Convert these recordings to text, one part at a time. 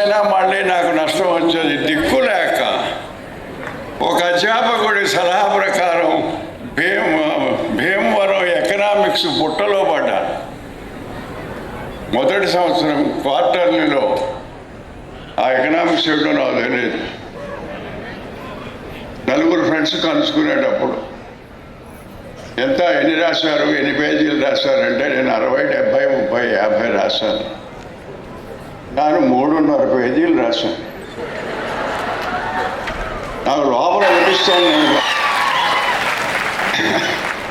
అయినా మళ్ళీ నాకు నష్టం వచ్చేది దిక్కు లేక. ఒక అధ్యాపకుడి సలహా ప్రకారం భీమ భీమవరం ఎకనామిక్స్ బుట్టలో పడ్డాను మొదటి సంవత్సరం క్వార్టర్లీలో. ఆ ఎకనామిక్స్ ఏంటో నాకు తెలియదు. నలుగురు ఫ్రెండ్స్ కలుసుకునేటప్పుడు ఎంత ఎన్ని రాశారు ఎన్ని పేజీలు రాశారంటే నేను అరవై డెబ్భై ముప్పై యాభై రాశాను. నేను మూడున్నర పేజీలు రాశాను. నాకు లోపల అనిపిస్తాను నేను.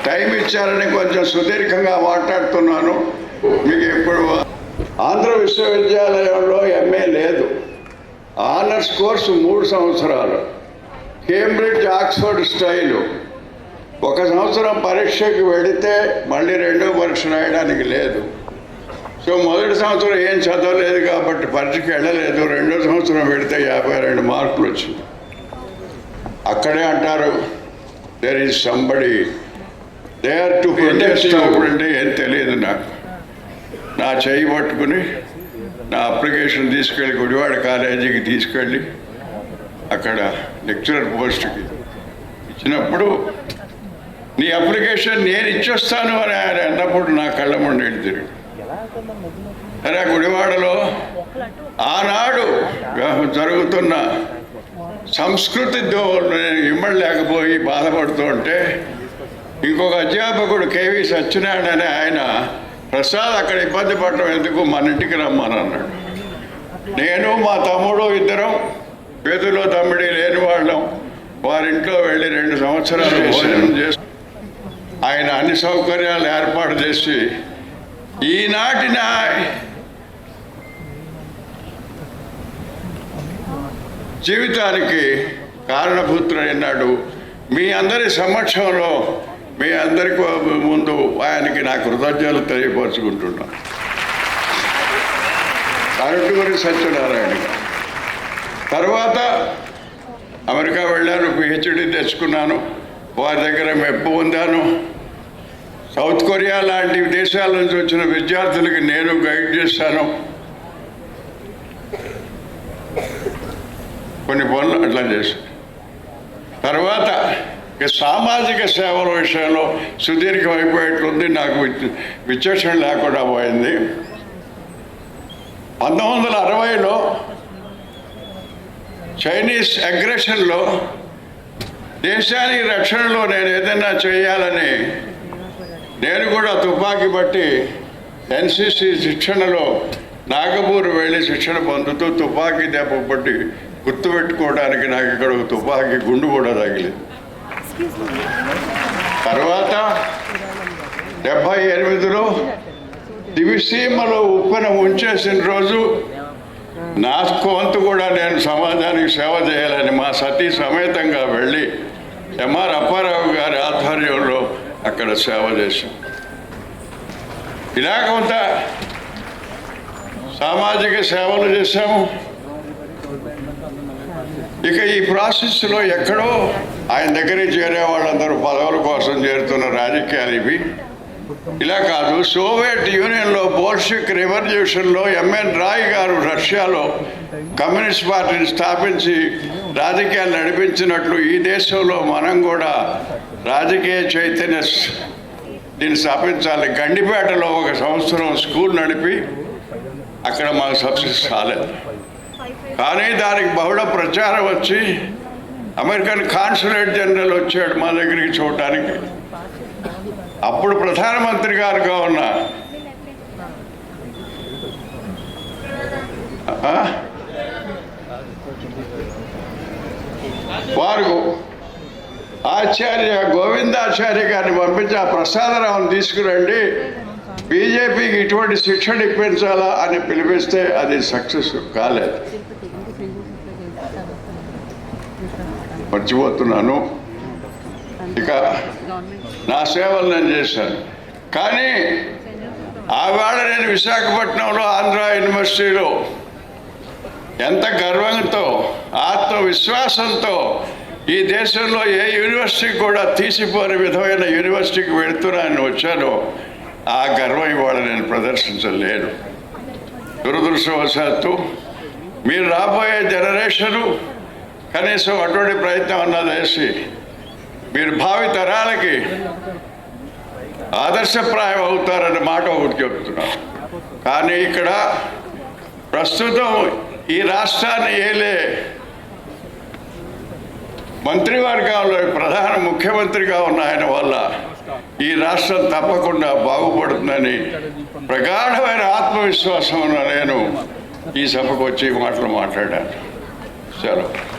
టైం ఇచ్చారని కొంచెం సుదీర్ఘంగా మాట్లాడుతున్నాను. మీకు ఇప్పుడు ఆంధ్ర విశ్వవిద్యాలయంలో ఎంఏ లేదు. ఆనర్స్ కోర్సు మూడు సంవత్సరాలు. Cambridge Oxford style. ఒక సంవత్సరం పరీక్షకి వెళితే మళ్ళీ రెండో పరీక్ష రాయడానికి లేదు. సో మొదటి సంవత్సరం ఏం చదవలేదు కాబట్టి పరీక్షకి వెళ్ళలేదు. రెండో సంవత్సరం పెడితే యాభై రెండు మార్కులు వచ్చింది. అక్కడే అంటారు there is somebody they are to protest అంటే ఏం తెలియదు నాకు. నా చేయి పట్టుకుని నా అప్లికేషన్ తీసుకెళ్ళి గుడివాడ కాలేజీకి తీసుకెళ్ళి అక్కడ లెక్చరర్ పోస్ట్కి ఇచ్చినప్పుడు నీ అప్లికేషన్ నేను ఇచ్చొస్తాను అని ఆయన అన్నప్పుడు నా కళ్ళ ముందు తిరిగి అరే గుడివాడలో ఆనాడు జరుగుతున్న సంస్కృతి నేను ఇమ్మడలేకపోయి బాధపడుతూ ఉంటే ఇంకొక అధ్యాపకుడు కేవీ సత్యనారాయణ అనే ఆయన ప్రసాద్ అక్కడ ఇబ్బంది పడటం ఎందుకు? మన ఇంటికి రమ్మని అన్నాడు నేను మా తమ్ముడు ఇద్దరం పేదలో తమ్ముడి లేని వాళ్ళం. వారింట్లో వెళ్ళి రెండు సంవత్సరాలు భోజనం చేసి ఆయన అన్ని సౌకర్యాలు ఏర్పాటు చేసి ఈనాటి నా జీవితానికి కారణభూతుడైనాడు మీ అందరి సమక్షంలో మీ అందరికి ముందు ఆయనకి నా కృతజ్ఞతలు తెలియపరుచుకుంటున్నాను అరటుగురి సత్యనారాయణ. తర్వాత అమెరికా వెళ్ళాను పిహెచ్డి తెచ్చుకున్నాను. వారి దగ్గర మెప్పు పొందాను. సౌత్ కొరియా లాంటి దేశాల నుంచి వచ్చిన విద్యార్థులకి నేను గైడ్ చేస్తాను కొన్ని పనులు అట్లా చేశాను తర్వాత ఇక సామాజిక సేవల విషయంలో సుదీర్ఘం అయిపోయేట్లుంది నాకు విచక్షణ లేకుండా పోయింది. పంతొమ్మిది వందల అరవైలో చైనీస్ అగ్రెషన్లో దేశానికి రక్షణలో నేను ఏదైనా చేయాలని నేను కూడా తుపాకీ బట్టి ఎన్సిసి శిక్షణలో నాగపూర్ వెళ్ళి శిక్షణ పొందుతూ తుపాకీ దెబ్బ పట్టి గుర్తుపెట్టుకోవడానికి నాకు ఇక్కడ తుపాకీ గుండు కూడా తగిలింది. తర్వాత డెబ్భై ఎనిమిదిలో దివిసీమలో ఉప్పెన ఉంచేసిన రోజు నా వంతు కూడా నేను సమాజానికి సేవ చేయాలని మా సతీ సమేతంగా వెళ్ళి ఎంఆర్ అప్పారావు గారి ఆధ్వర్యంలో అక్కడ సేవ చేశాం. ఇలా కొంత సామాజిక సేవలు చేశాము. ఇక ఈ ప్రాసెస్లో ఎక్కడో ఆయన దగ్గర చేరే వాళ్ళందరూ పదవుల కోసం చేరుతున్న రాజకీయాలు ఇవి. ఇలా కాదు సోవియట్ యూనియన్లో బోల్షిక్ రెవల్యూషన్లో ఎంఎన్ రాయ్ గారు రష్యాలో కమ్యూనిస్ట్ పార్టీని స్థాపించి రాజకీయాలు నడిపించినట్లు ఈ దేశంలో మనం కూడా రాజకీయ చైతన్య దీన్ని స్థాపించాలి. గండిపేటలో ఒక సంవత్సరం స్కూల్ నడిపి అక్కడ మాకు సబ్సిడీస్ రాలేదు. కానీ దానికి బహుళ ప్రచారం వచ్చి అమెరికన్ కాన్సులేట్ జనరల్ వచ్చాడు మా దగ్గరికి చూడటానికి. అప్పుడు ప్రధానమంత్రి గారుగా ఉన్న ఆ? వారు ఆచార్య గోవిందాచార్య గారిని పంపించి ఆ ప్రసాదరావుని తీసుకురండి. బీజేపీకి ఇటువంటి శిక్షణ ఇప్పించాలా అని పిలిపిస్తే అది సక్సెస్ కాలేదు. మర్చిపోతున్నాను. ఇక నా సేవలు నేను చేశాను. కానీ ఆవేళ నేను విశాఖపట్నంలో ఆంధ్ర యూనివర్సిటీలో ఎంత గర్వంతో ఆత్మవిశ్వాసంతో ఈ దేశంలో ఏ యూనివర్సిటీ కూడా తీసిపోని విధమైన యూనివర్సిటీకి వెళుతున్నాను వచ్చానో ఆ గర్వం ఇవాళ నేను ప్రదర్శించలేను. దురదృష్టవశాత్తు మీరు రాబోయే జనరేషను కనీసం అటువంటి ప్రయత్నం అన్నది మీరు భావి తరాలకి ఆదర్శప్రాయం అవుతారనే మాట ఒకటి చెప్తున్నాను కానీ ఇక్కడ ప్రస్తుతం ఈ రాష్ట్రాన్ని ఏలే. మంత్రివర్గంలో ప్రధాన ముఖ్యమంత్రిగా ఉన్న ఆయన వల్ల ఈ రాష్ట్రం తప్పకుండా బాగుపడుతుందని ప్రగాఢమైన ఆత్మవిశ్వాసం ఉన్న నేను ఈ సభకు వచ్చి మాటలు మాట్లాడాను. సెలవు.